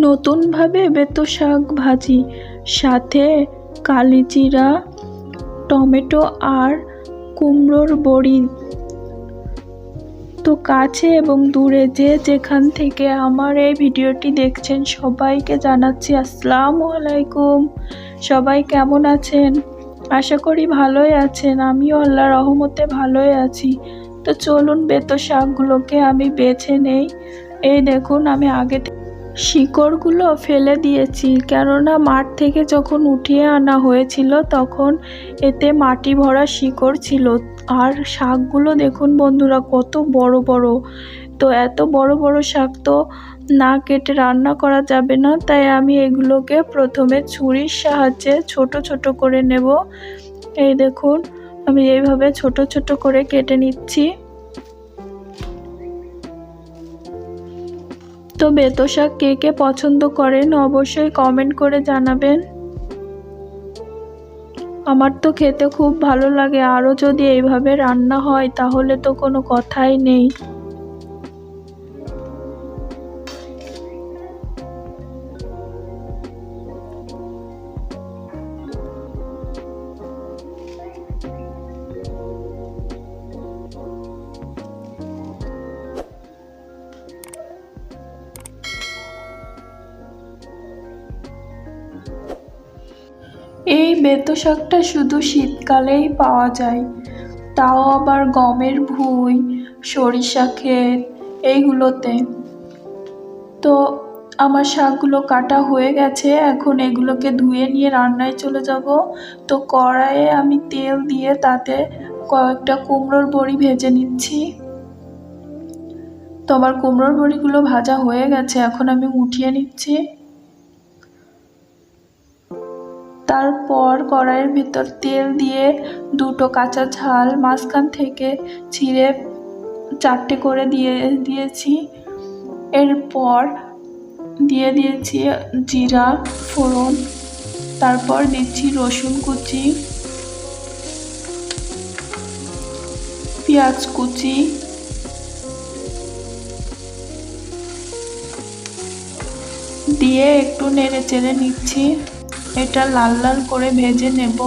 নতুনভাবে বেতো শাক ভাজি, সাথে কালিজিরা, টমেটো আর কুমড়োর বড়ি। তো কাছে এবং দূরে যে যেখান থেকে আমার এই ভিডিওটি দেখছেন, সবাইকে জানাচ্ছি আসসালামু আলাইকুম। সবাই কেমন আছেন? আশা করি ভালোই আছেন। আমিও আল্লাহ রহমতে ভালোই আছি। তো চলুন বেতো শাকগুলোকে আমি বেছে নেই। এই দেখুন, আমি আগে থে- শিকড়গুলো ফেলে দিয়েছি, কেননা মাঠ থেকে যখন উঠিয়ে আনা হয়েছিল তখন এতে মাটি ভরা শিকড় ছিল। আর শাকগুলো দেখুন বন্ধুরা, কত বড় বড়। তো এত বড় বড় শাক তো না কেটে রান্না করা যাবে না, তাই আমি এগুলোকে প্রথমে ছুরির সাহায্যে ছোট ছোট করে নেব। এই দেখুন, আমি এইভাবে ছোট ছোট করে কেটে নিচ্ছি। তো বেতশাক কে কে পছন্দ করেন অবশ্যই কমেন্ট করে জানাবেন। আমার তো খেতে খুব ভালো লাগে, আরও যদি এইভাবে রান্না হয় তাহলে তো কোনো কথাই নেই। বেতো শাকটা শুধু শীতকালেই পাওয়া যায়। তাও আবার গমের ভুঁই, সরিষা ক্ষেত, এইগুলোতে। তো আমার শাকগুলো কাটা হয়ে গেছে, এখন এগুলোকে ধুয়ে নিয়ে রান্নায় চলে যাব। তো কড়াইয়ে আমি তেল দিয়ে তাতে কয়েকটা কুমড়োর বড়ি ভেজে নিচ্ছি। তো আমার কুমড়োর বড়িগুলো ভাজা হয়ে গেছে, এখন আমি উঠিয়ে নিচ্ছি। তারপর কড়াইয়ের ভিতর তেল দিয়ে দুটো কাঁচা ঝাল মাঝখান থেকে ছিঁড়ে চারটে করে দিয়ে দিয়েছি। এরপর দিয়ে দিয়েছি জিরা, ফোড়ন, তারপর দিচ্ছি রসুন কুচি, পেঁয়াজ কুচি, দিয়ে একটু নেড়ে চেড়ে নিচ্ছি। এটা লাল লাল করে ভেজে নেব।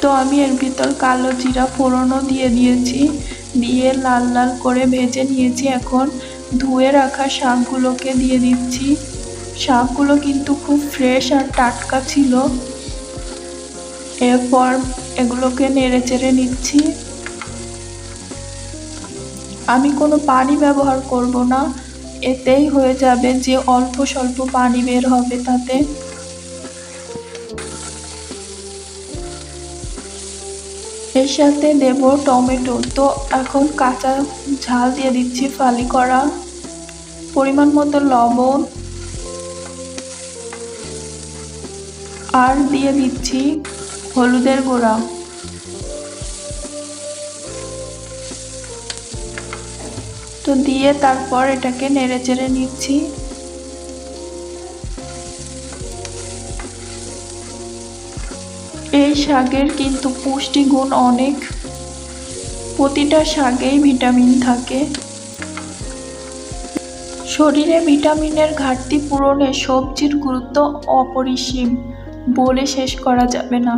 তো আমি এর ভিতর কালো জিরা ফোড়নও দিয়ে দিয়েছি। দিয়ে লাল লাল করে ভেজে নিয়েছি। এখন ধুয়ে রাখা শাকগুলোকে দিয়ে দিচ্ছি। শাকগুলো কিন্তু খুব ফ্রেশ আর টাটকা ছিল। এরপর এগুলোকে নেড়ে চেড়ে নিচ্ছি। আমি কোনো পানি ব্যবহার করব না। এতেই হয়ে যাবে যে অল্প স্বল্প পানি বের হবে তাতে। এর সাথে দেব টমেটো। তো এখন কাঁচা ঝাল দিয়ে দিচ্ছি ফালি করা। পরিমাণ মতো লবণ। আর দিয়ে দিচ্ছি হলুদের গুঁড়া। তো দিয়ে তারপর এটাকে নেড়ে চেড়ে নিচ্ছি। এই শাকের কিন্তু পুষ্টিগুণ অনেক। প্রতিটা শাকেই ভিটামিন থাকে। শরীরে ভিটামিনের ঘাটতি পূরণে সবজির গুরুত্ব অপরিসীম বলে শেষ করা যাবে না।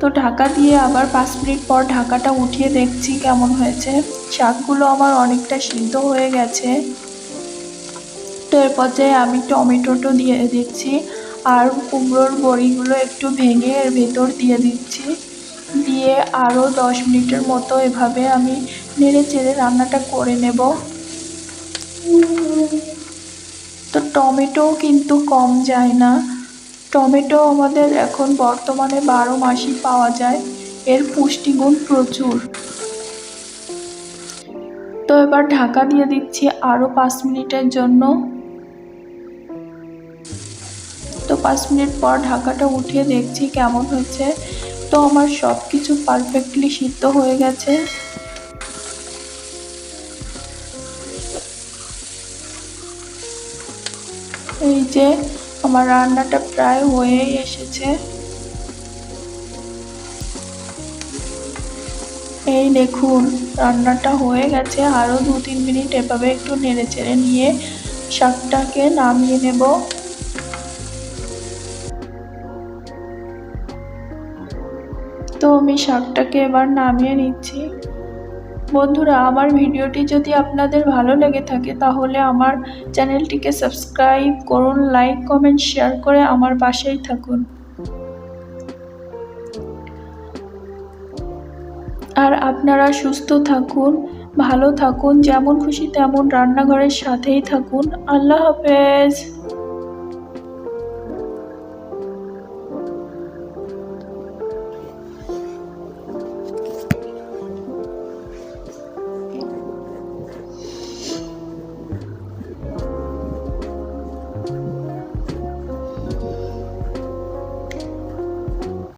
তো ঢাকা দিয়ে আবার পাঁচ মিনিট পর ঢাকাটা উঠিয়ে দেখছি কেমন হয়েছে। শাকগুলো আমার অনেকটা সিদ্ধ হয়ে গেছে। তো এর পর্যায়ে আমি টমেটোটো দিয়ে দিচ্ছি আর কুমড়োর বড়িগুলো একটু ভেঙে এর ভেতর দিয়ে দিচ্ছি। দিয়ে আরও দশ মিনিটের মতো এভাবে আমি নেড়ে চেড়ে রান্নাটা করে নেব। তো টমেটোও কিন্তু কম যায় না। টমেটো আমাদের এখন বর্তমানে বারো মাসই পাওয়া যায়। এর পুষ্টিগুণ প্রচুর। তো এবার ঢাকা দিয়ে দিচ্ছি আরও পাঁচ মিনিটের জন্য। তো পাঁচ মিনিট পর ঢাকাটা উঠিয়ে দেখছি কেমন হয়েছে তো আমার সব কিছু পারফেক্টলি সিদ্ধ হয়ে গেছে। এই যে আমার রান্নাটা প্রায় হয়েই এসেছে। এই দেখুন, রান্নাটা হয়ে গেছে। আরও দু তিন মিনিট এভাবে একটু নেড়ে চেড়ে নিয়ে শাকটাকে নামিয়ে নেব। তো আমি শাকটাকে এবার নামিয়ে নিচ্ছি। বন্ধুরা, আমার ভিডিওটি যদি আপনাদের ভালো লেগে থাকে, তাহলে আমার চ্যানেলটিকে সাবস্ক্রাইব করুন, লাইক, কমেন্ট, শেয়ার করে আমার পাশেই থাকুন। আর আপনারা সুস্থ থাকুন, ভালো থাকুন, যেমন খুশি তেমন রান্নাঘরের সাথেই থাকুন। আল্লাহ হাফেজ।